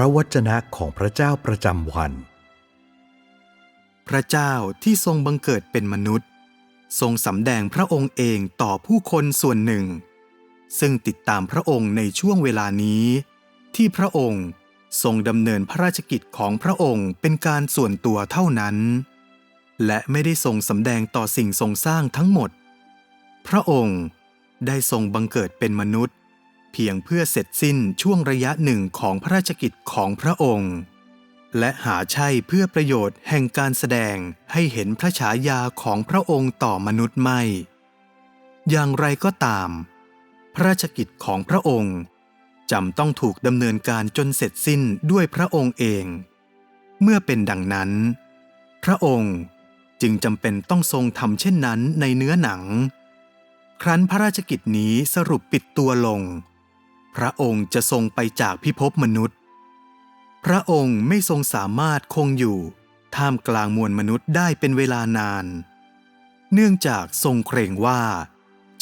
ระวจนะของพระเจ้าประจำวัน พระเจ้าที่ทรงบังเกิดเป็นมนุษย์ ทรงสำแดงพระองค์เองต่อผู้คนส่วนหนึ่ง ซึ่งติดตามพระองค์ในช่วงเวลานี้ ที่พระองค์ทรงดำเนินพระราชกิจของพระองค์เป็นการส่วนตัวเท่านั้น และไม่ได้ทรงสำแดงต่อสิ่งทรงสร้างทั้งหมด พระองค์ได้ทรงบังเกิดเป็นมนุษย์ เพียงเพื่อเสร็จสิ้นช่วงระยะหนึ่งของพระราชกิจของพระองค์ และหาใช่เพื่อประโยชน์แห่งการแสดงให้เห็นพระฉายาของพระองค์ต่อมนุษย์ไม่ อย่างไรก็ตาม พระราชกิจของพระองค์จำต้องถูกดำเนินการจนเสร็จสิ้นด้วยพระองค์เอง เมื่อเป็นดังนั้น พระองค์จึงจำเป็นต้องทรงทำเช่นนั้นในเนื้อหนัง ครั้นพระราชกิจนี้สรุปปิดตัวลง พระองค์จะทรงไปจากพิภพมนุษย์ พระองค์ไม่ทรงสามารถคงอยู่ ท่ามกลางมวลมนุษย์ได้เป็นเวลานาน เนื่องจากทรงเกรงว่า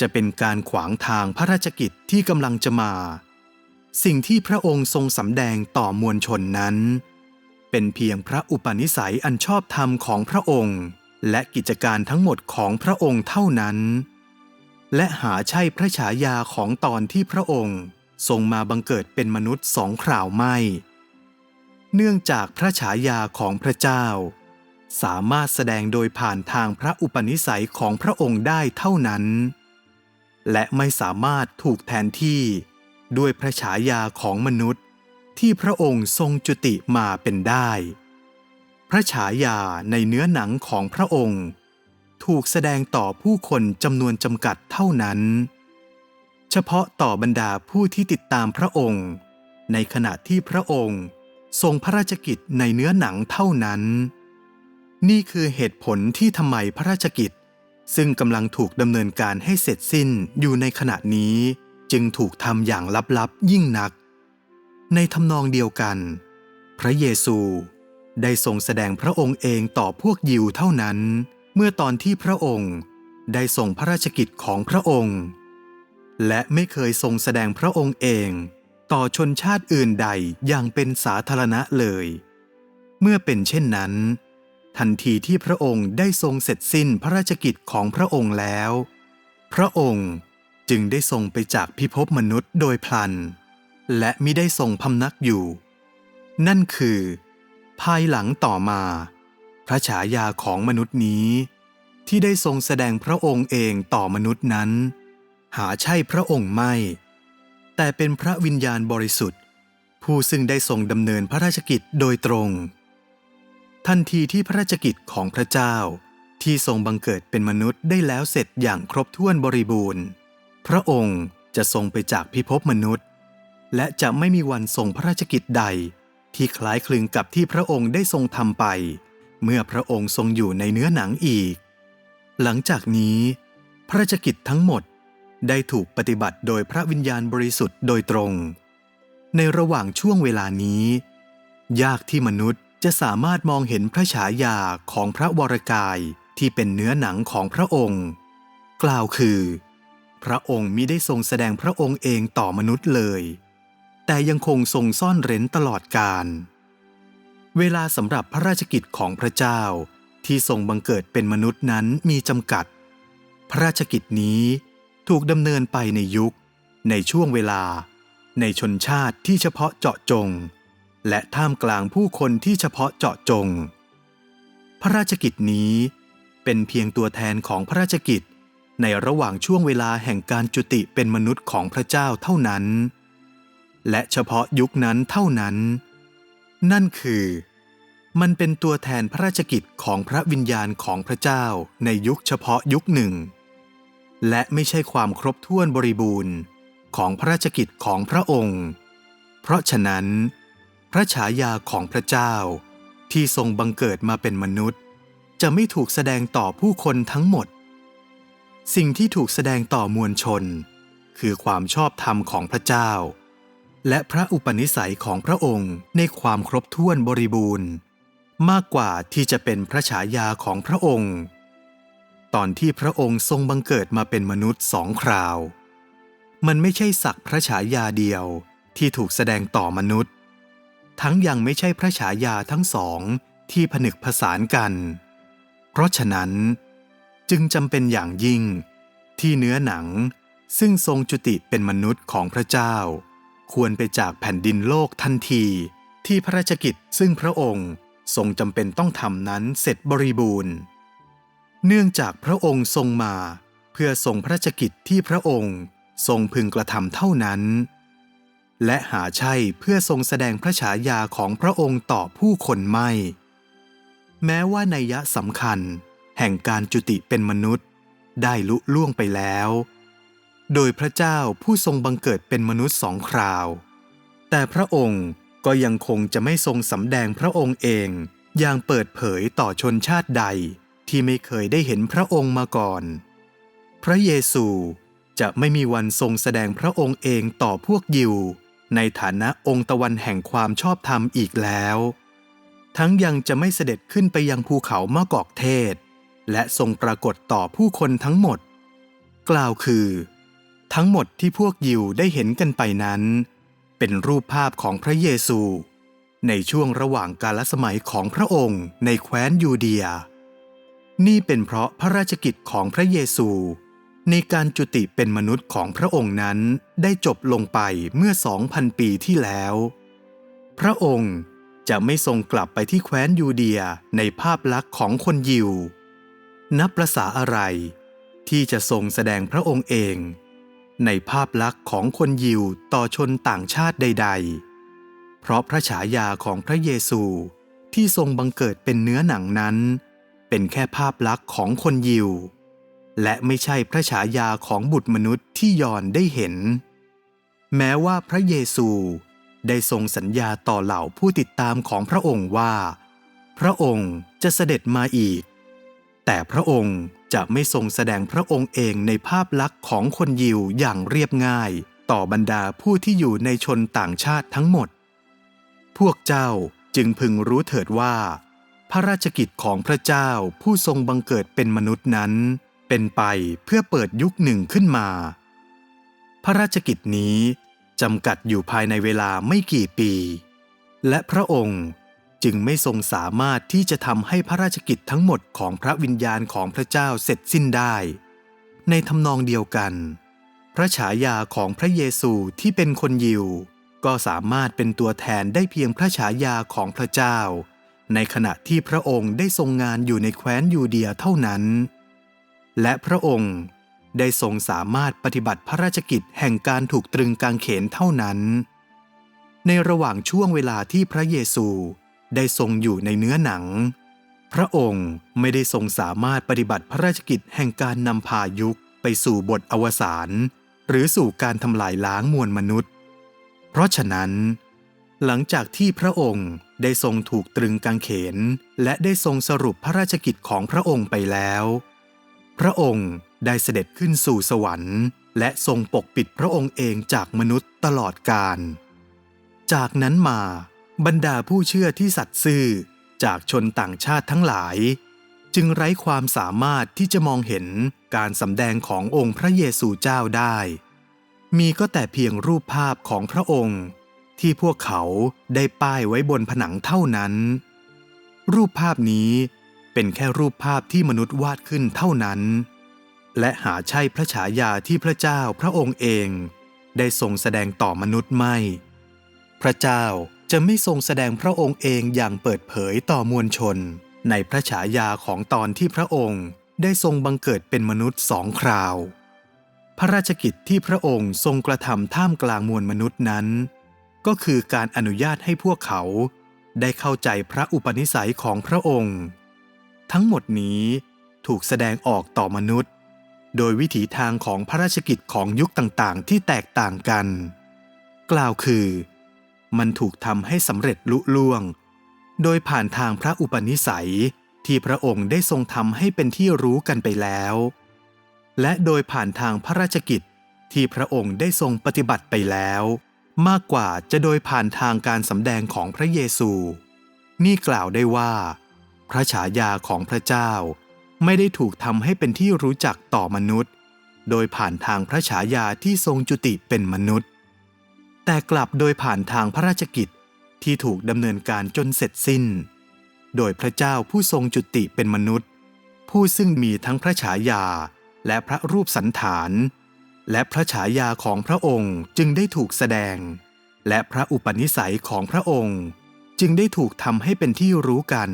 จะเป็นการขวางทางพระราชกิจที่กำลังจะมา สิ่งที่พระองค์ทรงสำแดงต่อมวลชนนั้น เป็นเพียงพระอุปนิสัยอันชอบธรรมของพระองค์ และกิจการทั้งหมดของพระองค์เท่านั้น และหาใช่พระฉายาของตอนที่พระองค์ ทรงมาบังเกิดเป็นมนุษย์สองคราวไม่ เนื่องจากพระฉายาของพระเจ้า สามารถแสดงโดยผ่านทางพระอุปนิสัยของพระองค์ได้เท่านั้น และไม่สามารถถูกแทนที่ด้วยพระฉายาของมนุษย์ที่พระองค์ทรงจุติมาเป็นได้ พระฉายาในเนื้อหนังของพระองค์ ถูกแสดงต่อผู้คนจำนวนจำกัดเท่านั้น เฉพาะต่อบรรดาผู้ที่ติดตามพระองค์ ในขณะที่พระองค์ทรงพระราชกิจในเนื้อหนังเท่านั้น นี่คือเหตุผลที่ทำไมพระราชกิจ ซึ่งกำลังถูกดำเนินการให้เสร็จสิ้นอยู่ในขณะนี้จึงถูกทำอย่างลับๆยิ่งนัก ในทำนองเดียวกัน พระเยซูได้ทรงแสดงพระองค์เองต่อพวกยิวเท่านั้น เมื่อตอนที่พระองค์ได้ทรงพระราชกิจของพระองค์ และไม่เคยทรงแสดงพระองค์เอง ต่อชนชาติอื่นใดอย่างเป็นสาธารณะเลย เมื่อเป็นเช่นนั้น ทันทีที่พระองค์ได้ทรงเสร็จสิ้นพระราชกิจของพระองค์แล้ว พระองค์จึงได้ทรงไปจากพิภพมนุษย์โดยพลัน และมิได้ทรงพำนักอยู่ นั่นคือ ภายหลังต่อมา พระฉายาของมนุษย์นี้ ที่ได้ทรงแสดงพระองค์เองต่อมนุษย์นั้น หาใช่พระองค์ไม่ แต่เป็นพระวิญญาณบริสุทธิ์ ผู้ซึ่งได้ทรงดำเนินพระราชกิจโดยตรง ทันทีที่พระราชกิจของพระเจ้า ที่ทรงบังเกิดเป็นมนุษย์ได้แล้วเสร็จอย่างครบถ้วนบริบูรณ์ พระองค์จะทรงไปจากพิภพมนุษย์ และจะไม่มีวันทรงพระราชกิจใด ที่คล้ายคลึงกับที่พระองค์ได้ทรงทำไป เมื่อพระองค์ทรงอยู่ในเนื้อหนังอีก หลังจากนี้ พระราชกิจทั้งหมด ได้ถูกปฏิบัติโดยพระวิญญาณบริสุทธิ์โดยตรง ในระหว่างช่วงเวลานี้ ยากที่มนุษย์จะสามารถมองเห็นพระฉายาของพระวรกายที่เป็นเนื้อหนังของพระองค์ กล่าวคือ พระองค์มิได้ทรงแสดงพระองค์เองต่อมนุษย์เลย แต่ยังคงทรงซ่อนเร้นตลอดกาลเวลาสำหรับพระราชกิจของพระเจ้าที่ทรงบังเกิดเป็นมนุษย์นั้นมีจำกัด พระราชกิจนี้ ถูกดำเนินไปในยุค ในช่วงเวลา ในชนชาติที่เฉพาะเจาะจง และท่ามกลางผู้คนที่เฉพาะเจาะจง พระราชกิจนี้เป็นเพียงตัวแทนของพระราชกิจในระหว่างช่วงเวลาแห่งการจุติเป็นมนุษย์ของพระเจ้าเท่านั้น และเฉพาะยุคนั้นเท่านั้น นั่นคือ มันเป็นตัวแทนพระราชกิจของพระวิญญาณของพระเจ้าในยุคเฉพาะยุคหนึ่ง และไม่ใช่ความครบถ้วนบริบูรณ์ของพระราชกิจของพระองค์ เพราะฉะนั้น พระฉายาของพระเจ้าที่ทรงบังเกิดมาเป็นมนุษย์ จะไม่ถูกแสดงต่อผู้คนทั้งหมด สิ่งที่ถูกแสดงต่อมวลชน คือความชอบธรรมของพระเจ้า และพระอุปนิสัยของพระองค์ในความครบถ้วนบริบูรณ์ มากกว่าที่จะเป็นพระฉายาของพระองค์ ตอนที่พระองค์ทรงบังเกิดมาเป็นมนุษย์สองคราว มันไม่ใช่สักพระฉายาเดียวที่ถูกแสดงต่อมนุษย์ ทั้งยังไม่ใช่พระฉายาทั้งสองที่ผนึกผสานกัน เพราะฉะนั้น จึงจำเป็นอย่างยิ่งที่เนื้อหนังซึ่งทรงจุติเป็นมนุษย์ของพระเจ้า ควรไปจากแผ่นดินโลกทันทีที่พระราชกิจซึ่งพระองค์ทรงจำเป็นต้องทำนั้นเสร็จบริบูรณ์ เนื่องจากพระองค์ทรงมา เพื่อทรงพระราชกิจที่พระองค์ทรงพึงกระทำเท่านั้น และหาใช่เพื่อทรงแสดงพระฉายาของพระองค์ต่อผู้คนไม่ แม้ว่านัยยะสำคัญ แห่งการจุติเป็นมนุษย์ ได้ลุล่วงไปแล้ว โดยพระเจ้าผู้ทรงบังเกิดเป็นมนุษย์สองคราว แต่พระองค์ก็ยังคงจะไม่ทรงสำแดงพระองค์เองอย่างเปิดเผยต่อชนชาติใด ที่ไม่เคยได้เห็นพระองค์มาก่อน พระเยซูจะไม่มีวันทรงแสดงพระองค์เองต่อพวกยิว ในฐานะองค์ตะวันแห่งความชอบธรรมอีกแล้ว ทั้งยังจะไม่เสด็จขึ้นไปยังภูเขามะกอกเทศ และทรงปรากฏต่อผู้คนทั้งหมด กล่าวคือ ทั้งหมดที่พวกยิวได้เห็นกันไปนั้น เป็นรูปภาพของพระเยซู ในช่วงระหว่างกาลสมัยของพระองค์ในแคว้นยูเดีย นี่เป็นเพราะพระราชกิจของพระเยซู ในการจุติเป็นมนุษย์ของพระองค์นั้นได้จบลงไปเมื่อสองพันปีที่แล้ว พระองค์จะไม่ทรงกลับไปที่แคว้นยูเดียในภาพลักษณ์ของคนยิว นับประษาอะไร ที่จะทรงแสดงพระองค์เอง ในภาพลักษณ์ของคนยิวต่อชนต่างชาติใด ๆ เพราะพระฉายาของพระเยซูที่ทรงบังเกิดเป็นเนื้อหนังนั้น เป็นแค่ภาพลักษณ์ของคนยิว และไม่ใช่พระฉายาของบุตรมนุษย์ที่ยอนได้เห็น แม้ว่าพระเยซูได้ทรงสัญญาต่อเหล่าผู้ติดตามของพระองค์ว่า พระองค์จะเสด็จมาอีก แต่พระองค์จะไม่ทรงแสดงพระองค์เองในภาพลักษณ์ของคนยิวอย่างเรียบง่าย ต่อบรรดาผู้ที่อยู่ในชนต่างชาติทั้งหมด พวกเจ้าจึงพึงรู้เถิดว่า พระราชกิจของพระเจ้าผู้ทรงบังเกิดเป็นมนุษย์นั้น เป็นไปเพื่อเปิดยุคหนึ่งขึ้นมา พระราชกิจนี้จำกัดอยู่ภายในเวลาไม่กี่ปี และพระองค์จึงไม่ทรงสามารถที่จะทำให้พระราชกิจทั้งหมดของพระวิญญาณของพระเจ้าเสร็จสิ้นได้ ในทำนองเดียวกัน พระฉายาของพระเยซูที่เป็นคนยิว ก็สามารถเป็นตัวแทนได้เพียงพระฉายาของพระเจ้า ในขณะที่พระองค์ได้ทรงงานอยู่ในแคว้นยูเดียเท่านั้น และพระองค์ได้ทรงสามารถปฏิบัติพระราชกิจแห่งการถูกตรึงกางเขนเท่านั้น ในระหว่างช่วงเวลาที่พระเยซูได้ทรงอยู่ในเนื้อหนัง พระองค์ไม่ได้ทรงสามารถปฏิบัติพระราชกิจแห่งการนำพายุคไปสู่บทอวสานหรือสู่การทำลายล้างมวลมนุษย์ เพราะฉะนั้น หลังจากที่พระองค์ได้ทรงถูกตรึงกางเขน และได้ทรงสรุปพระราชกิจของพระองค์ไปแล้ว พระองค์ได้เสด็จขึ้นสู่สวรรค์ และทรงปกปิดพระองค์เองจากมนุษย์ตลอดกาล จากนั้นมาบรรดาผู้เชื่อที่สัตย์ซื่อจากชนต่างชาติทั้งหลาย จึงไร้ความสามารถที่จะมองเห็นการสำแดงขององค์พระเยซูเจ้าได้ มีก็แต่เพียงรูปภาพของพระองค์ ที่พวกเขาได้ป้ายไว้บนผนังเท่านั้น รูปภาพนี้เป็นแค่รูปภาพที่มนุษย์วาดขึ้นเท่านั้น และหาใช่พระฉายาที่พระเจ้าพระองค์เองได้ทรงแสดงต่อมนุษย์ไม่ พระเจ้าจะไม่ทรงแสดงพระองค์เองอย่างเปิดเผยต่อมวลชน ในพระฉายาของตอนที่พระองค์ได้ทรงบังเกิดเป็นมนุษย์สองคราว พระราชกิจที่พระองค์ทรงกระทำท่ามกลางมวลมนุษย์นั้น ก็คือการอนุญาตให้พวกเขา ได้เข้าใจพระอุปนิสัยของพระองค์ ทั้งหมดนี้ถูกแสดงออกต่อมนุษย์ โดยวิถีทางของพระราชกิจของยุคต่างๆ ที่แตกต่างกัน กล่าวคือ มันถูกทำให้สำเร็จลุล่วง โดยผ่านทางพระอุปนิสัยที่พระองค์ได้ทรงทำให้เป็นที่รู้กันไปแล้ว และโดยผ่านทางพระราชกิจที่พระองค์ได้ทรงปฏิบัติไปแล้ว มากกว่าจะโดยผ่านทางการสำแดงของพระเยซู นี่กล่าวได้ว่า พระฉายาของพระเจ้าไม่ได้ถูกทำให้เป็นที่รู้จักต่อมนุษย์ โดยผ่านทางพระฉายาที่ทรงจุติเป็นมนุษย์ แต่กลับโดยผ่านทางพระราชกิจที่ถูกดำเนินการจนเสร็จสิ้น โดยพระเจ้าผู้ทรงจุติเป็นมนุษย์ ผู้ซึ่งมีทั้งพระฉายาและพระรูปสันฐาน และพระฉายาของพระองค์จึงได้ถูกแสดง และพระอุปนิสัยของพระองค์ จึงได้ถูกทำให้เป็นที่รู้กัน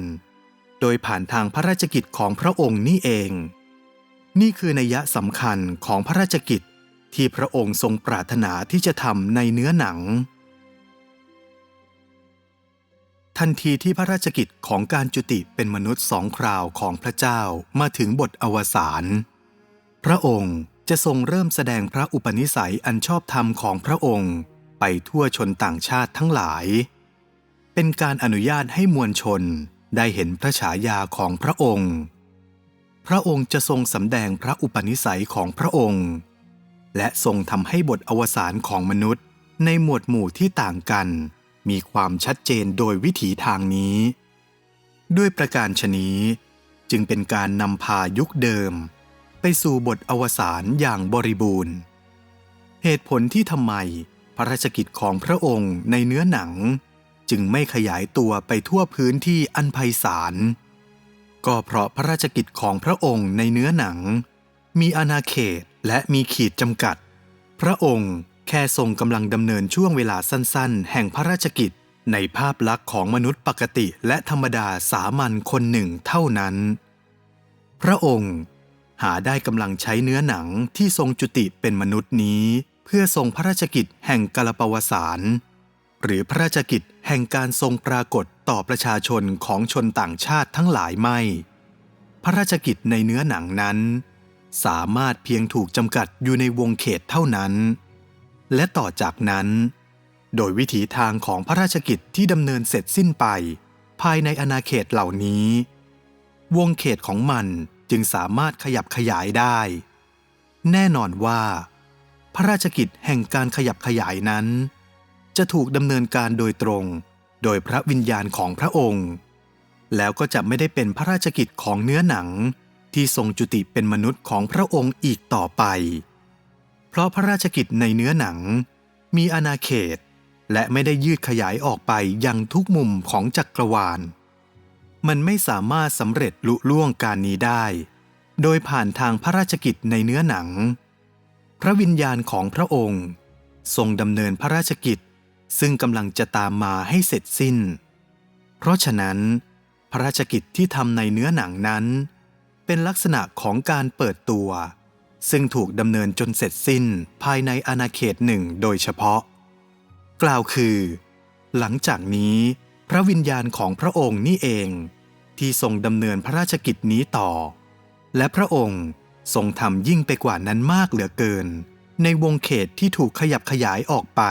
โดยผ่านทางพระราชกิจของพระองค์นี่เอง นี่คือนัยยะสำคัญของพระราชกิจที่พระองค์ทรงปรารถนาที่จะทำในเนื้อหนัง ทันทีที่พระราชกิจของการจุติเป็นมนุษย์สองคราวของพระเจ้ามาถึงบทอวสานพระองค์ จะทรงเริ่มแสดงพระอุปนิสัยอันชอบธรรมของพระองค์ ไปทั่วชนต่างชาติทั้งหลาย เป็นการอนุญาตให้มวลชนได้เห็นพระฉายาของพระองค์ พระองค์จะทรงสำแดงพระอุปนิสัยของพระองค์ และทรงทำให้บทอวสานของมนุษย์ในหมวดหมู่ที่ต่างกัน มีความชัดเจนโดยวิถีทางนี้ ด้วยประการชนี้ จึงเป็นการนำพายุคเดิม ไปสู่บทอวสานอย่างบริบูรณ์ เหตุผลที่ทำไมพระราชกิจของพระองค์ในเนื้อหนัง จึงไม่ขยายตัวไปทั่วพื้นที่อันไพศาลก็เพราะพระราชกิจของพระองค์ในเนื้อหนัง มีอาณาเขตและมีขีดจำกัด พระองค์แค่ทรงกำลังดำเนินช่วงเวลาสั้นๆ แห่งพระราชกิจในภาพลักษณ์ของมนุษย์ปกติและธรรมดาสามัญคนหนึ่งเท่านั้น พระองค์ หาได้กำลังใช้เนื้อหนังที่ทรงจุติเป็นมนุษย์นี้ เพื่อทรงพระราชกิจแห่งกาลปวสารหรือพระราชกิจแห่งการทรงปรากฏต่อประชาชนของชนต่างชาติทั้งหลายไม่ พระราชกิจในเนื้อหนังนั้น สามารถเพียงถูกจำกัดอยู่ในวงเขตเท่านั้น และต่อจากนั้น โดยวิถีทางของพระราชกิจที่ดำเนินเสร็จสิ้นไป ภายในอาณาเขตเหล่านี้ วงเขตของมัน จึงสามารถขยับขยายได้ แน่นอนว่า พระราชกิจแห่งการขยับขยายนั้น จะถูกดำเนินการโดยตรง โดยพระวิญญาณของพระองค์ แล้วก็จะไม่ได้เป็นพระราชกิจของเนื้อหนังที่ทรงจุติเป็นมนุษย์ของพระองค์อีกต่อไป เพราะพระราชกิจในเนื้อหนัง มีอาณาเขตและไม่ได้ยืดขยายออกไปยังทุกมุมของจักรวาล มันไม่สามารถสำเร็จลุล่วงการนี้ได้ โดยผ่านทางพระราชกิจในเนื้อหนัง พระวิญญาณของพระองค์ ทรงดำเนินพระราชกิจ ซึ่งกำลังจะตามมาให้เสร็จสิ้น เพราะฉะนั้น พระราชกิจที่ทำในเนื้อหนังนั้น เป็นลักษณะของการเปิดตัว ซึ่งถูกดำเนินจนเสร็จสิ้นภายในอาณาเขตหนึ่งโดยเฉพาะ กล่าวคือ หลังจากนี้พระวิญญาณของพระองค์นี่เอง ที่ทรงดำเนินพระราชกิจนี้ต่อ และพระองค์ทรงทำยิ่งไปกว่านั้นมากเหลือเกิน ในวงเขตที่ถูกขยับขยายออกไป